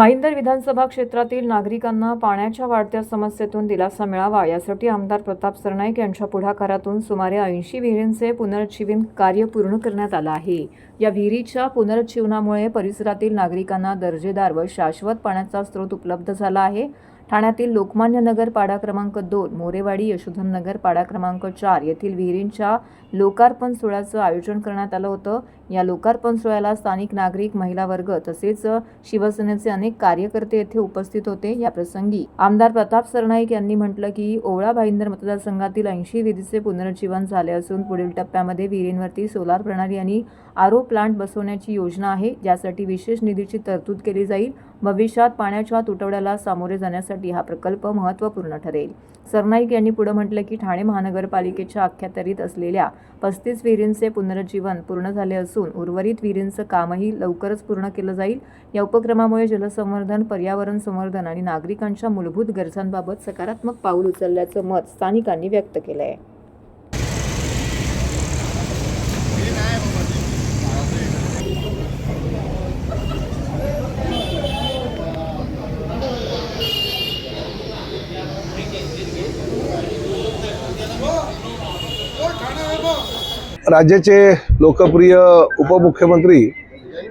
माहिंदर विधानसभा क्षेत्रातील नागरिकांना पाण्याच्या वाढत्या समस्येतून दिलासा मिळावा यासाठी आमदार प्रताप सरनाईक यांच्या पुढाकारातून सुमारे ऐंशी विहिरींचे पुनरुज्जीवन कार्य पूर्ण करण्यात आलं आहे. या विहिरीच्या पुनरुज्जीवनामुळे परिसरातील नागरिकांना दर्जेदार व शाश्वत पाण्याचा स्रोत उपलब्ध झाला आहे. ठाण्यातील लोकमान्य नगर पाडा क्रमांक दोन मोरेवाडी यशोधन नगर पाडा क्रमांक चार येथील विहिरींच्या लोकार्पण सोहळ्याचं आयोजन करण्यात आलं होतं. या लोकार्पण सोहळ्याला स्थानिक नागरिक महिला वर्ग तसेच शिवसेनेचे अनेक कार्यकर्ते येथे उपस्थित होते. या प्रसंगी आमदार प्रताप सरनाईक यांनी म्हटलं की ओवळा भाईंदर मतदारसंघातील ऐंशी विहिरीचे पुनरुज्जीवन झाले असून पुढील टप्प्यामध्ये विहिरींवरती सोलार प्रणाली आणि आरो प्लांट बसवण्याची योजना आहे. ज्यासाठी विशेष निधीची तरतूद केली जाईल. भविष्यात पाण्याच्या तुटवड्याला सामोरे जाण्यासाठी हा प्रकल्प महत्त्वपूर्ण ठरेल. सरनाईक यांनी पुढं म्हटलं की ठाणे महानगरपालिकेच्या अखत्यारीत असलेल्या पस्तीस विहिरींचे पुनरुज्जीवन पूर्ण झाले असून उर्वरित विहिरींचं कामही लवकरच पूर्ण केलं जाईल. या उपक्रमामुळे जलसंवर्धन पर्यावरण संवर्धन आणि नागरिकांच्या मूलभूत गरजांबाबत सकारात्मक पाऊल उचलल्याचं मत स्थानिकांनी व्यक्त केलं आहे राज्याचे लोकप्रिय उपमुख्यमंत्री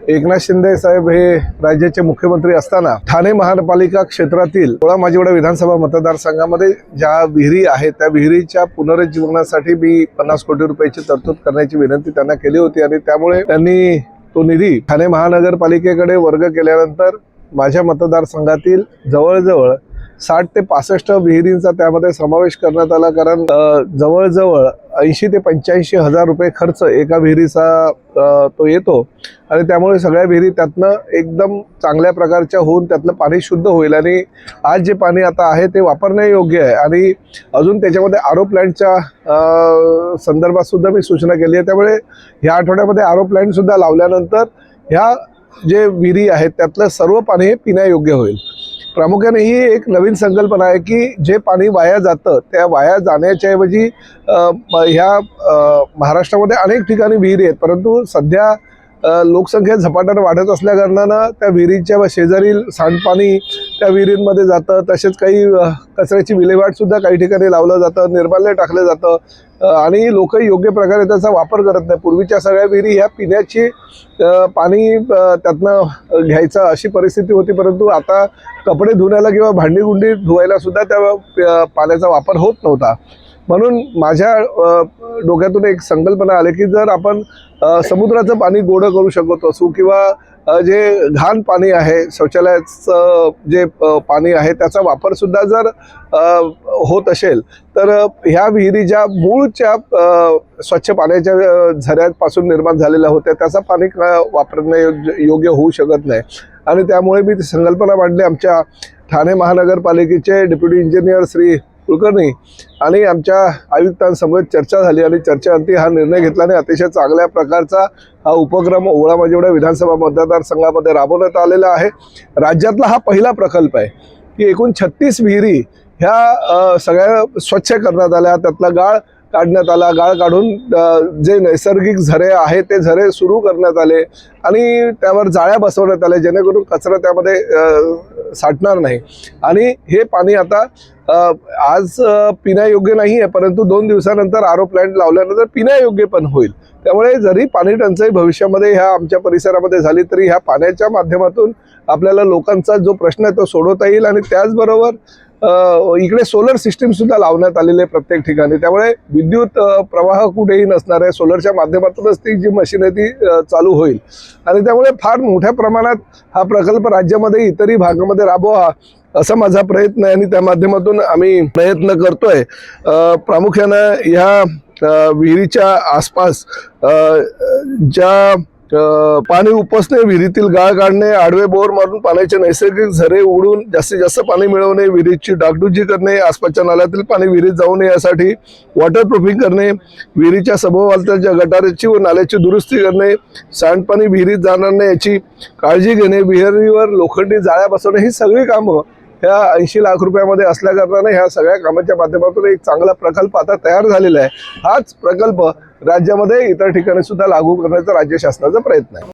एकनाथ शिंदे साहेब हे राज्याचे मुख्यमंत्री असताना ठाणे महानगरपालिका क्षेत्रातील सोळा माजिवडा विधानसभा मतदारसंघामध्ये ज्या विहिरी आहेत त्या विहिरीच्या पुनरुज्जीवनासाठी मी पन्नास कोटी रुपयाची तरतूद करण्याची विनंती त्यांना केली होती आणि त्यामुळे त्यांनी तो निधी ठाणे महानगरपालिकेकडे वर्ग केल्यानंतर माझ्या मतदारसंघातील जवळजवळ साठ ते पासष्ट विहिरींचा त्यामध्ये समावेश करण्यात आला कारण जवळजवळ ऐंशी ते पंच्याऐंशी हजार रुपये खर्च एका विहिरीचा तो येतो. आणि त्यामुळे सगळ्या विहिरी त्यातनं एकदम चांगल्या प्रकारच्या होऊन त्यातलं पाणी शुद्ध होईल. आणि आज जे पाणी आता आहे ते वापरण्यायोग्य आहे. आणि अजून त्याच्यामध्ये आरो प्लॅन्टच्या संदर्भातसुद्धा संदर्भात सुद्धा मी सूचना केली आहे. त्यामुळे ह्या आठवड्यामध्ये आरो प्लॅन्टसुद्धा लावल्यानंतर ह्या जे विहिरी आहेत त्यातलं सर्व पाणी हे पिण्यायोग्य होईल. प्रामुख्याने ही एक नवीन संकल्पना आहे की जे पाणी वाया जातं त्या वाया जाण्याच्या ऐवजी ह्या महाराष्ट्रामध्ये अनेक ठिकाणी विहिरी आहेत. परंतु सध्या लोकसंख्या झपाट्यानं वाढत असल्याकारणानं त्या विहिरीच्या व शेजारील सांडपाणी त्या विहिरींमध्ये जातं तसेच काही कचऱ्याची विल्हेवाटसुद्धा काही ठिकाणी लावलं जातं निर्माल्य टाकलं जातं. आणि लोक योग्य प्रकारे त्याचा वापर करत नाही पूर्वीच्या सगळ्या विहिरी ह्या पिण्याची पाणी त्यातनं घ्यायचं अशी परिस्थिती होती. परंतु आता कपडे धुण्याला किंवा भांडीगुंडी धुवायलासुद्धा त्या पाण्याचा वापर होत नव्हता. म्हणून माझ्या डोक्यातून एक संकल्पना आली की जर आपण समुद्राचं पाणी गोडं करू शकत असू किंवा जे घाण पाणी आहे शौचालयाचं जे पाणी आहे त्याचा वापरसुद्धा जर होत असेल तर ह्या विहिरी ज्या मूळच्या स्वच्छ पाण्याच्या झऱ्यापासून निर्माण झालेल्या होत्या त्याचा पाणी क- योग्य होऊ शकत नाही. आणि त्यामुळे मी ती संकल्पना मांडली आमच्या ठाणे महानगरपालिकेचे डेप्युटी इंजिनियर श्री कुलकर्णी. आणि आमच्या आयुक्तांसमोर चर्चा झाली आणि चर्चेअंती हा निर्णय घेतला आणि अतिशय चांगल्या प्रकारचा हा उपक्रम ओळा माजेवडा विधानसभा मतदारसंघामध्ये राबवण्यात आलेला आहे. राज्यातला हा पहिला प्रकल्प आहे की एकूण छत्तीस विहिरी ह्या सगळ्या स्वच्छ करण्यात आल्या. त्यातला गाळ काढण्यात आला गाळ काढून जे नैसर्गिक झरे आहेत ते झरे सुरू करण्यात आले आणि त्यावर जाळ्या बसवण्यात आल्या जेणेकरून कचरा त्यामध्ये साठणार नाही. आणि हे पाणी आता आज पिण्यायोग्य नाही आहे परंतु दोन दिवसानंतर आरो प्लॅन्ट लावल्यानंतर पिण्यायोग्य पण होईल. त्यामुळे जरी पाणी टंचाई भविष्यामध्ये ह्या आमच्या परिसरामध्ये झाली तरी ह्या पाण्याच्या माध्यमातून आपल्याला लोकांचा जो प्रश्न आहे तो सोडवता येईल आणि त्याचबरोबर इकडे सोलर सिस्टीम सुद्धा लावण्यात आलेली आहे प्रत्येक ठिकाणी. त्यामुळे विद्युत प्रवाह कुठेही नसणार आहे. सोलरच्या माध्यमातूनच ती जी मशीन आहे ती चालू होईल. आणि त्यामुळे फार मोठ्या प्रमाणात हा प्रकल्प राज्यामध्ये इतरही भागामध्ये राबवा असा माझा प्रयत्न आहे. आणि त्या माध्यमातून आम्ही प्रयत्न करतोय. प्रामुख्यानं ह्या विहिरीच्या आसपास ज्या पाणी उपसणे विहिरीतील गाळ काढणे आडवे बोर मारून पाण्याचे नैसर्गिक झरे उडून जास्तीत जास्त पाणी मिळवणे विहिरीची डागडुजी करणे आसपासच्या नाल्यातील पाणी विहिरीत जाऊ नये यासाठी वॉटर प्रूफिंग करणे विहिरीच्या सभोवतालच्या गटाराची व नाल्याची दुरुस्ती करणे सांडपाणी विहिरीत जाणार नाही याची काळजी घेणे विहिरीवर लोखंडी जाळ्या बसवणे ही सगळी कामं ह्या ऐंशी लाख रुपयामध्ये असल्या कारणाने ह्या सगळ्या कामाच्या माध्यमातून एक चांगला प्रकल्प आता तयार झालेला आहे. हाच प्रकल्प राज्यामध्ये इतर ठिकाणी सुद्धा लागू करण्याचा राज्य शासनाचा प्रयत्न आहे.